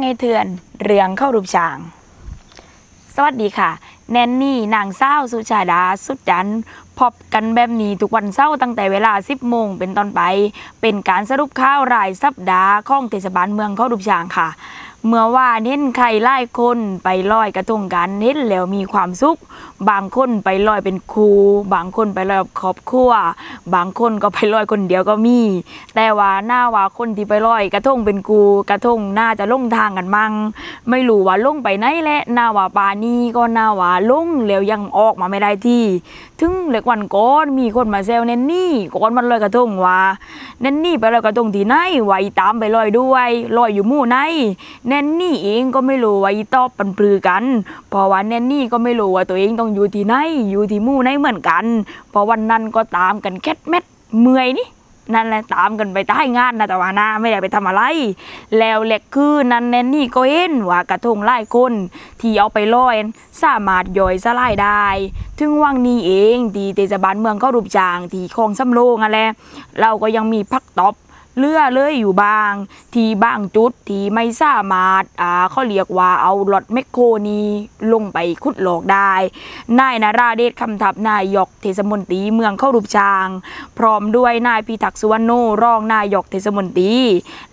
งไงเถื่อน เรืองเข้ารูปช่าง สวัสดีค่ะ แนนนี่นางเศร้าสุชาดา สุดจันพบกันแบบนี้ทุกวันเสาร์ตั้งแต่เวลา 10โมงเป็นตอนไป เป็นการสรุปข่าวรายสัปดาห์ของเทศบาลเมืองเข้ารูปช่างค่ะ เมื่อว่าเห็นใครไล่คนไปลอยกระทงกันเห็นแล้วมีความสุข บางคนไปลอยเป็นครู บางคนไปลอยกับครอบครัว บางคนก็ไปลอยคนเดียวก็มี แต่ว่าหน้าว่าคนที่ไปลอยกระทงเป็นกูกระทงน่าจะลงทางกันมั่งไม่รู้ว่าลงไปไหนแหละหน้าว่าปานี่ก็หน้าว่าลงแล้วยังออกมาไม่ได้ที่ ถึงเล็กวันก่อนมีคนมาแซวเนนนี่ก่อนมันลอยกระทงว่าเนนนี่ไปลอยกระทงที่ไหนว่าอีตามไปลอยด้วยลอยอยู่มู่ไหนแนนนี่เองก็ไม่รู้ว่าอีตอบปันปลือกันเพราะว่าแนนนี่ก็ไม่รู้ว่าตัวเองต้องอยู่ที่ไหนอยู่ที่มู่ไหนเหมือนกันเพราะวันนั้นก็ตามกันแคทเม็ดเมื่อยนี่นั่นแหละตามกันไปใต้งานนะแต่ว่านาไม่ได้ไปทำอะไร แล้วเล็กคือนั่นแนนนี่ก็เห็นว่ากระทงไล่คนที่เอาไปลอยสามารถย่อยสลายได้ ถึงวังนี้เองที่เทศบาลเมืองก็รูปจางที่คลองสำโรงอะแหละเราก็ยังมีพักตอบ เลือเลยอยู่บาง ทีบางจุดที่ไม่สามารถอ่าเขาเรียกว่าเอารถแมคโครนี้ลงไปขุดหลอกได้นายนาราเดชคำทับนายกเทศมนตรีเมืองเข้ารูปช้าง พร้อมด้วยนายพิทักษ์สุวรรณโนรองนายกเทศมนตรี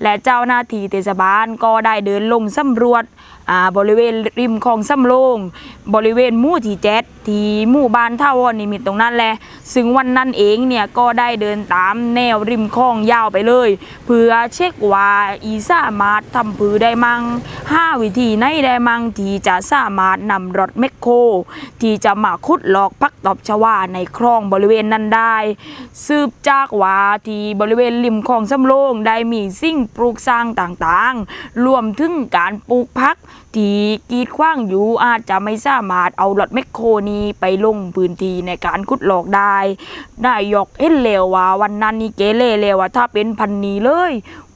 และเจ้าหน้าที่เทศบาลก็ได้เดินลงสำรวจ อ่าบริเวณริมคลองสำโรงบริเวณหมู่ที่เจ็ดที่หมู่บ้านท่าวอนนิมิตตรงนั้นแหละซึ่งวันนั้นเองเนี่ยก็ได้เดินตามแนวริมคลองยาวไปเลย เพื่อเช็คว่าอีสามารถทำผือได้มังห้าวิธีไหนได้มังที่จะสามารถนำรถแมคโคร ที่จะมาขุดหลอกพักตอบชวาในคลองบริเวณนั้นได้ สืบจากว่าที่บริเวณริมคลองสำโรงได้มีสิ่งปลูกสร้างต่างๆ รวมถึงการปลูกพัก ที่กีดขว้างอยู่อาจจะไม่สามารถเอารถแมคโครนี้ไปลงพื้นที่ในการขุดหลอกได้นายกเห็นเลวว่าวันนั้นนี่เกเรเลวว่าถ้าเป็นพันนี้เลย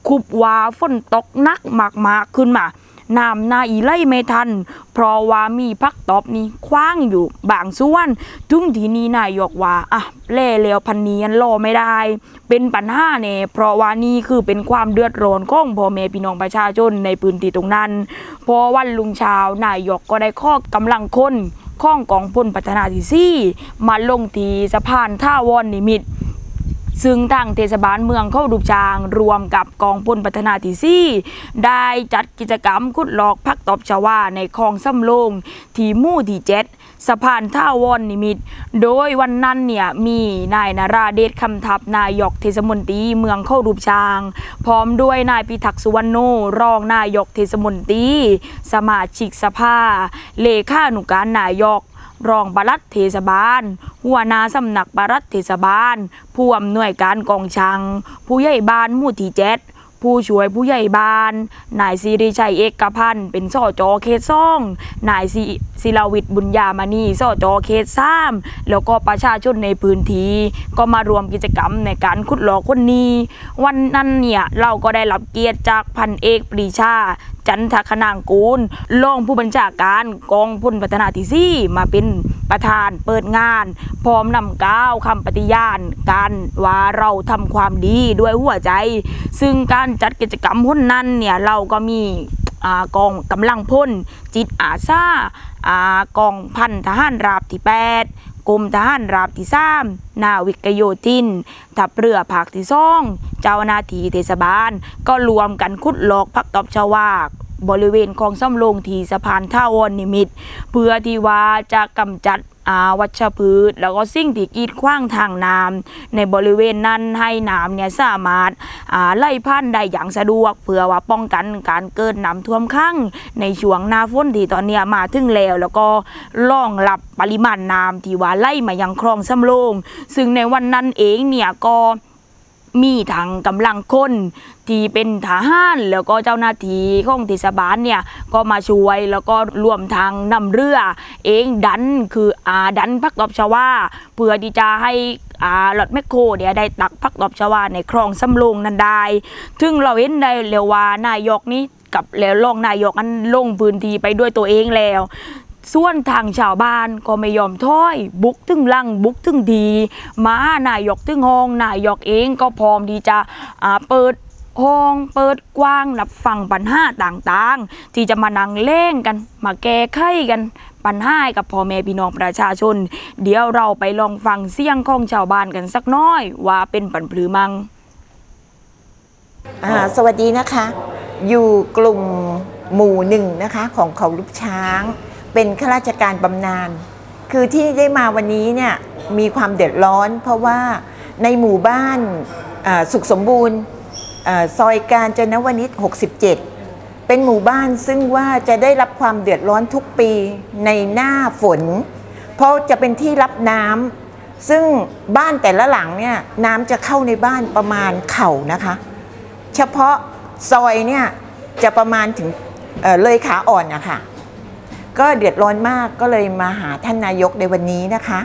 คุบว่าฝนตกหนักมากๆขึ้นมา น้ำนาอีไล่ไม่ทัน เพราะว่ามีพักตอบนี้คว้างอยู่บางส่วนถึงทีนี้นายกว่าอะเล่แล้วพันนี้ยันรอไม่ได้ เป็นปัญหาเนี่ยเพราะว่านี่คือเป็นความเดือดร้อนของพ่อแม่พี่น้องประชาชนในพื้นที่ตรงนั้น พอวันลุงเช้านายกก็ได้ข้อกำลังคนข้องกองพลพัฒนาที่สี่มาลงทีสะพานท่าวอนนิมิตร ซึ่งทางเทศบาลเมืองเข้าดูจาง รวมกับกองพลพัฒนาที่ซี่ได้จัดกิจกรรมขุดหลอกพักตบชาวาในคลองสำโรงที่หมู่ที่เจ็ดสะพานท่าวอนนิมิต โดยวันนั้นเนี่ยมีนายนาราเดชคำทับนายกเทศมนตรีเมืองเข้ารูปช้าง พร้อมด้วยนายพิทักษ์สุวรรณโนรองนายกเทศมนตรีสมาชิกสภา เลขานุการนายก รองปลัดเทศบาล หัวหน้าสำนักปลัดเทศบาล ผู้อำนวยการกองชังผู้ใหญ่บ้านหมู่ที่เจ็ดผู้ช่วยผู้ใหญ่บ้าน นายสิริชัยเอกพันธ์เป็นสอจอเขตซ่อง นายศิศิลาวิทย์บุญญามณีสอจอเขตสามแล้วก็ประชาชนในพื้นที่ก็มารวมกิจกรรมในการขุดหลอคนนี้ วันนั้นเนี่ยเราก็ได้รับเกียรติจากพันเอกปรีชาจันทคณางกูลรองผู้บัญชาการกองพลพัฒนาที่สี่มาเป็นประธานเปิดงาน พร้อมนำก้าวคำปฏิญาณการว่าเราทำความดีด้วยหัวใจ ซึ่งการจัดกิจกรรมพ้นนั้นเนี่ยเราก็มีอกองกำลังพลจิตอาสาอากองพันทหารราบที่ 8 กรมทหารราบที่สามนาวิกโยธิน ทัพเรือภาคที่สองเจ้าหน้าที่เทศบาล ก็รวมกันขุดหลอกพักตอบชาวากบริเวณคลองซ่อมลงที่สะพานท่าวอนนิมิต เพื่อที่ว่าจะกำจัด วัชพืช แล้วก็สิ่งที่กีดขว้างทางน้ำในบริเวณนั้นให้น้ำเนี่ยสามารถอาไล่พันได้อย่างสะดวก เพื่อว่าป้องกันการเกิดน้ำท่วมขังในช่วงหน้าฝนที่ตอนเนี้ยมาถึงแล้ว แล้วก็รองรับปริมาณน้ำที่ว่าไล่มายังคลองซ่อมโรงซึ่งในวันนั้นเองเนี่ยก็ มีทางกำลังคนที่เป็นทหารแล้วก็เจ้าหน้าที่ของเทศบาลเนี่ยก็มาช่วยแล้วก็รวมทางนำเรือ เองดันคืออาดันพักตบชวาเพื่อที่จะให้อารถแมคโครเนี่ยได้ตักพักตบชวาในคลองสำโรงนั้นได้ถึงเราเห็นได้เร็วว่านายกนี้กับแล้วรองนายกนั้นลงพื้นที่ไปด้วยตัวเองแล้ว ส่วนทางชาวบ้านก็ไม่ยอมถอย บุกถึงลังบุกถึงดีมานายกถึงห้องนายกเองก็พร้อมที่จะเปิดห้องเปิดกว้างรับฟังปัญหาต่างๆ ที่จะมานั่งเล่งกัน มาแก้ไขกันปัญหากับพ่อแม่พี่น้องประชาชน เดี๋ยวเราไปลองฟังเสียงของชาวบ้านกันสักน้อย ว่าเป็นปันปรือมังสวัสดีนะคะ อยู่กลุ่มหมู่หนึ่งนะคะของเขาลูกช้าง เป็นข้าราชการบำนาญคือที่ได้มาวันนี้เนี่ยมีความเดือดร้อน เพราะว่าในหมู่บ้านสุขสมบูรณ์ซอยการจนวนิช67 เป็นหมู่บ้านซึ่งว่าจะได้รับความเดือดร้อนทุกปีในหน้าฝน เพราะจะเป็นที่รับน้ำซึ่งบ้านแต่ละหลังเนี่ยน้ำจะเข้าในบ้านประมาณเข่านะคะ เฉพาะซอยเนี่ยจะประมาณถึงเเลยขาอ่อนนะคะ ก็เดือดร้อนมากก็เลยมาหาท่านนายกในวันนี้นะคะ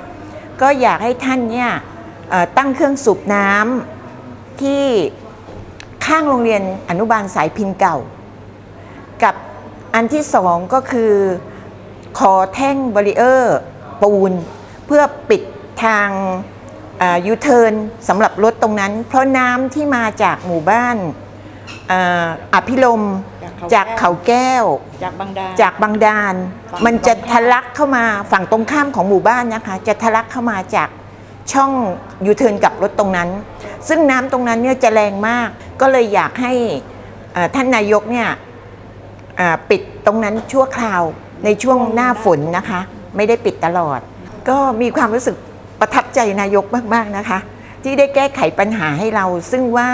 ก็อยากให้ท่านเนี่ยตั้งเครื่องสูบน้ำที่ข้างโรงเรียนอนุบาลสายพินเก่า กับอันที่สองก็คือขอแท่งบริเออร์ปูน เพื่อปิดทางยูเทิร์นสำหรับรถตรงนั้น เพราะน้ำที่มาจากหมู่บ้านออภิรม จากเขาแก้ว จากบางดา จากบางดานฝั่งมันจะตรงข้ามทะลักเข้ามาฝั่งตรงข้ามของหมู่บ้านนะคะ จะทะลักเข้ามาจากช่องยูเทิร์นกลับรถตรงนั้น ซึ่งน้ำตรงนั้นเนี่ยจะแรงมาก ก็เลยอยากให้เอ่อท่านนายกเนี่ยอ่าปิดตรงนั้นชั่วคราวในช่วงหน้าฝนนะคะ ไม่ได้ปิดตลอด ก็มีความรู้สึกประทับใจนายกมาก ๆ นะคะ ที่ได้แก้ไขปัญหาให้เรา ซึ่งว่า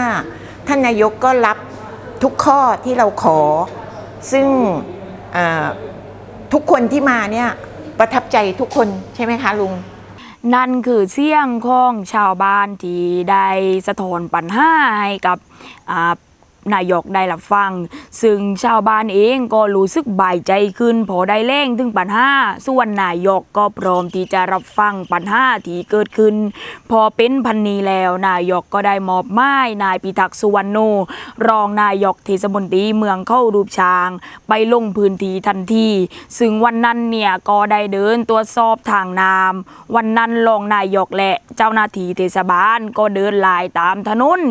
ท่านนายกก็รับ ทุกข้อที่เราขอ ซึ่งทุกคนที่มาเนี่ยประทับใจทุกคนใช่ไหมคะลุง นั่นคือเสียงของชาวบ้านที่ได้สะท้อนปัญหาให้กับ นายกได้รับฟัง ซึ่งชาวบ้านเองก็รู้สึกบายใจขึ้นพอได้เล่งถึงปัญหาส่วนนายกก็พร้อมที่จะรับฟังปัญหาที่เกิดขึ้น พอเป็นพันนีแล้วนายกก็ได้มอบหมายนายพิทักษ์สุวรรณโนรองนายกเทศมนตรีเมืองเข้ารูปช้าง ไปลงพื้นที่ทันทีซึ่งวันนั้นเนี่ยก็ได้เดินตรวจสอบทางน้ำวันนั้นรองนายกและเจ้าหน้าที่เทศบาลก็เดินลายตามถนน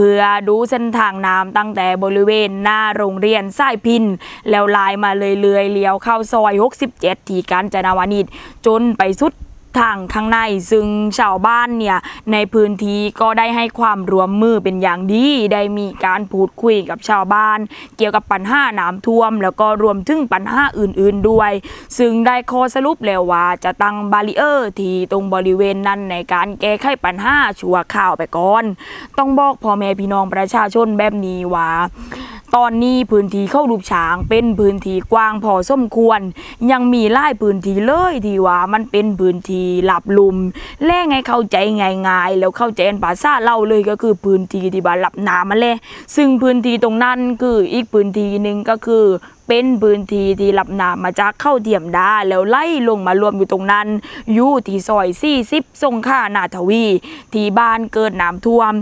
เพื่อดูเส้นทางน้ำตั้งแต่บริเวณหน้าโรงเรียนสายพิน แล้วลายมาเลยเลื่อยๆเลี้ยวเข้าซอย 67 ที่กาญจนาวานิชจนไปสุด ทางข้างใน ซึ่งชาวบ้านเนี่ยในพื้นที่ก็ได้ให้ความร่วมมือเป็นอย่างดี ได้มีการพูดคุยกับชาวบ้าน เกี่ยวกับปัญหาน้ำท่วม แล้วก็รวมถึงปัญหาอื่น ๆด้วย ซึ่งได้ข้อสรุปแล้วว่าจะตั้งบาริเออร์ที่ตรงบริเวณนั้นในการแก้ไขปัญหาชั่วข่าวไปก่อน ต้องบอกพ่อแม่พี่น้องประชาชนแบบนี้ว่าตอนนี้พื้นที่เข้ารูปช้างเป็นพื้นที่กว้างพอสมควร ยังมีหลายพื้นที่เลยที่ว่ามันเป็นพื้นที่หลับลุมแล่งให้เข้าใจง่ายๆแล้วเข้าใจกันภาษาเราเลยก็คือพื้นที่ที่บ้านหลับน้ำมาเลยซึ่งพื้นที่ตรงนั้นคืออีกพื้นที่หนึ่งก็คือ เป็นพื้นที่ที่รับน้ำมาจากเข้าเทียมดาแล้วไล่ลงมารวมอยู่ตรงนั้น อยู่ที่ซอย 40 ทรงค่านาทวี ที่บ้านเกิดน้ำท่วม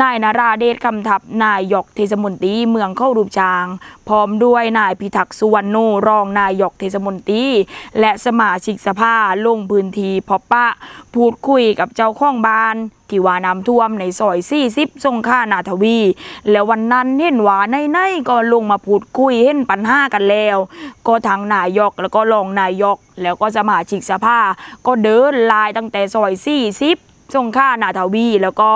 นายนาราเดชคำทับนายกเทศมนตรีเมืองเข้ารูปช้าง พร้อมด้วยนายพิทักษ์สุวรรณโนรองนายกเทศมนตรีและสมาชิกสภาลงพื้นที่พบปะ พูดคุยกับเจ้าของบ้านที่ว่าน้ำท่วมในซอย40ทรงค่านาทวี แล้ววันนั้นเห็นว่าในในก็ลงมาพูดคุยเห็นปัญหากันแล้ว ก็ทางนายกแล้วก็รองนายก แล้วก็สมาชิกสภา ก็เดินลายตั้งแต่ซอย40ท รงค่านาทวี แล้วก็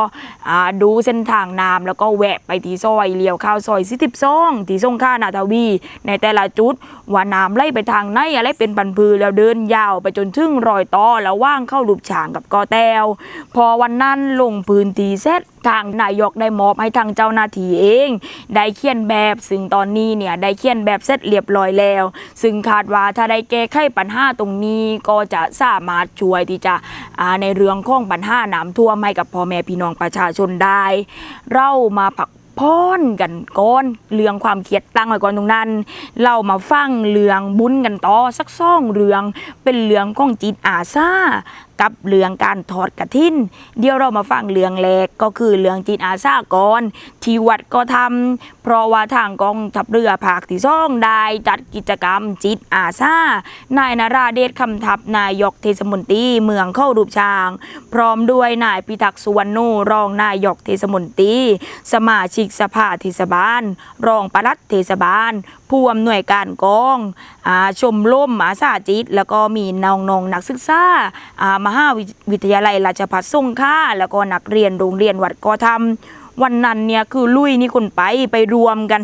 ดูเส้นทางน้ำแล้วก็แวะไปที่ซอยเลี้ยวเข้าซอยสิบสองที่ทรงค่านาทวี ในแต่ละจุดว่าน้ำไหลไปทางไหนอะไรเป็นปันพือแล้วเดินยาวไปจนถึงรอยต่อแล้วว่างเข้าลูบฉางกับกอแตวพอวันนั้นลงพื้นที่เสร็จทางนายกได้มอบให้ทางเจ้าหน้าที่เอง ได้เขียนแบบซึ่งตอนนี้เนี่ยได้เขียนแบบเสร็จเรียบร้อยแล้ว ซึ่งคาดว่าถ้าได้แก้ไขปัญหาตรงนี้ก็จะสามารถช่วยที่จะในเรื่องของปัญหาน้ำท่วมให้กับพ่อแม่พี่น้องประชาชนได้ เรามาผักพ้อนกันก่อนเรื่องความเครียดตั้งไว้ก่อนตรงนั้น เรามาฟังเรื่องบุญกันต่อสักซ่องเรื่องเป็นเรื่องของจิตอาซา กับเรื่องการทอดกระถินเดี๋ยวเรามาฟังเรื่องแรกก็คือเรื่องจิตอาสาก่อนที่วัดก็ทำเพราะว่าทางกองทัพเรือภาคที่สองได้จัดกิจกรรมจิตอาสานายนาราเดชคำทัพนายกเทศมนตรีเมืองเข้ารูปช้าง พร้อมด้วยนายพิทักษ์สุวรรณูรองนายกเทศมนตรีสมาชิกสภาเทศบาล รองปลัดเทศบาล ผู้อำนวยการกองอชมล่มอาสาจิต แล้วก็มีน้องนงนักศึกษามหาวิทยาลัยราชภัฏสงขลาแล้วก็นักเรียนโรงเรียนวัดกอธรรม วันนั้นเนี่ยคือลุยนี่คนไปไปรวมกัน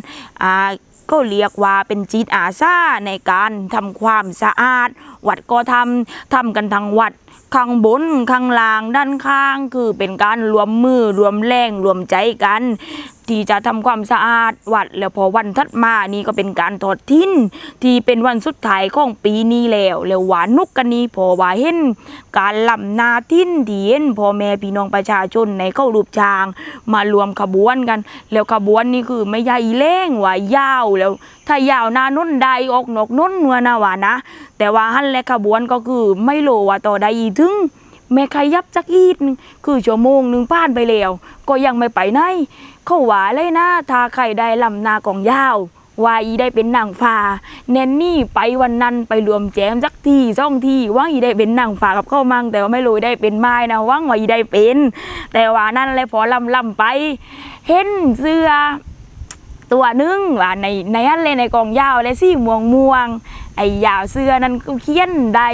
ก็เรียกว่าเป็นจิตอาสาในการทำความสะอาด วัดก็ทำทำกันทั้งวัดข้างบนข้างล่างด้านข้าง คือเป็นการรวมมือรวมแรงรวมใจกัน ที่จะทำความสะอาดวัดแล้วพอวันถัดมานี่ก็เป็นการทอดทิ้น ที่เป็นวันสุดท้ายของปีนี้แล้วแล้วหวานนุกกันนี้พอว่าเห็นการลำนาทิ้นเที่เห็นพ่อแม่พี่น้องประชาชนในเข้ารูปช้าง มารวมขบวนกัน แล้วขบวนนี่คือไม่ใหญ่เล่งว่ายาวแล้ว ถ้ายาวหนานุ่นใดออกนอกนุ่นนัวนะว่านะ แต่ว่าหันและขบวนก็คือไม่โลว่าต่อใดอีถึงแม่ขยับจักอีดคือชั่วโมงหนึ่งผ่านไปแล้วก็ยังไม่ไปไหนเขาว่าเลยนะถ้าใครได้ลำนากองยาววาอีได้เป็นนางฟ้าแนนนี่ไปวันนั้นไปรวมแจมสักทีซ่องทีว่างอีได้เป็นนางฟ้ากับเข้ามังแต่ว่าไม่รู้ได้เป็นไม้นะว่างว่าอีได้เป็น แต่ว่านั่นแหละพอลำลำไป เห็นเสื้อ ตัวนึงว่าในในอันเลยในกองยาวและสีม่วงม่วงไอ้ยาวเสื้อนั้นก็เขียนได้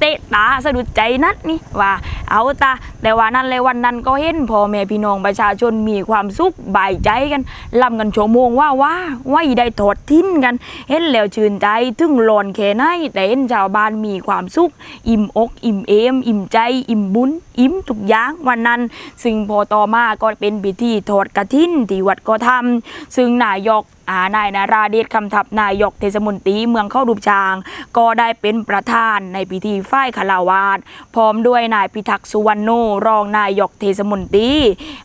เตะตาสะดุดใจนัดนี่ว่าเอาตาแต่ว่านั่นเลยวันนั้นก็เห็นพ่อแม่พี่น้องประชาชนมีความสุขบายใจกันลำกันชั่วโมงว่าว่าว่าอีได้ถอดทิ้นกัน เห็นแล้วชื่นใจถึงหลอนแค่ไหนแต่เห็นชาวบ้านมีความสุข อิ่มอกอิ่มเอม อิ่มใจ อิ่มบุญอิ่มทุกอย่างวันนั้นซึ่งพอต่อมาก็เป็นพิธีถอดกระถินที่วัดก็ทำซึ่งนายก นายนาราเดชคำทัพนายกเทศมนตรีเมืองเข้ารูปช้าง ก็ได้เป็นประธานในพิธีฝ้ายคาราวาสพร้อมด้วยนายพิทักษ์สุวรรณโนรองนายกเทศมนตรี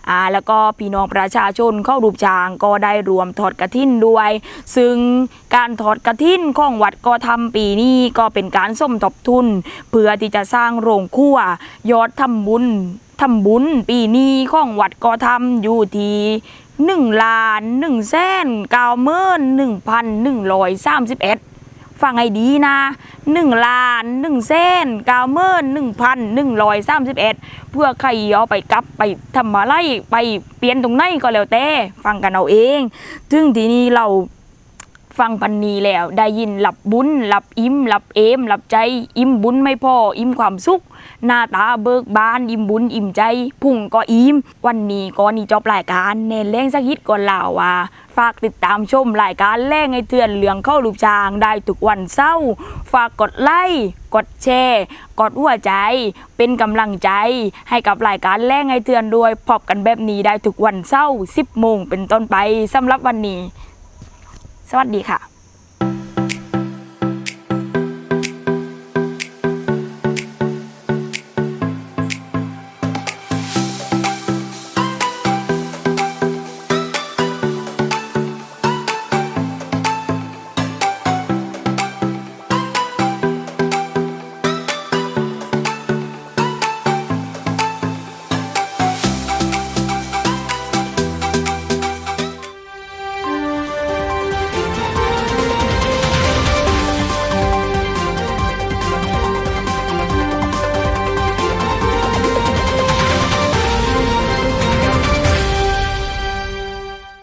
อ่าแล้วก็พี่น้องประชาชนเข้ารูปช้างก็ได้รวมถอดกระถินด้วย ซึ่งการถอดกระถินของวัดก็ทำปีนี้ก็เป็นการส้มทบทุน เพื่อที่จะสร้างโรงครัวยอดทำบุญทำบุญปีนี้ของวัดก็ทำอยู่ที่ หนึ่งล้านหนึ่งแสนเก้าหมื่นหนึ่งพันหนึ่งร้อยสามสิบเอ็ดฟังให้ดีนะหนึ่งล้านหนึ่งแสนเก้าหมื่นหนึ่งพันหนึ่งร้อยสามสิบเอ็ดเพื่อใครเอาไปกลับไปทำอะไรไปเปลี่ยนตรงไหนก็แล้วแต่ฟังกันเอาเองถึงทีนี้เรา ฟังปันนีแล้ว ได้ยินหลับบุญหลับอิ่มหลับเอมหลับใจอิ่มบุญไม่พออิ่มความสุข หน้าตาเบิกบานอิ่มบุญอิ่มใจพุ่งก็อิ่มวันนี้ก็นี่จบรายการเน้นเล่งสักฮิตก่อนล่าว่าฝากติดตามชมรายการแล่งให้เตือนเหลืองเข้าลูกจางได้ทุกวันเศร้า ฝากกดไลค์กดแชร์กดหัวใจ เป็นกำลังใจ ให้กับรายการแล่งให้เตือนด้วยพบกันแบบนี้ได้ทุกวันเศร้า 10โมงเป็นต้นไปสำหรับวันนี้ สวัสดีค่ะ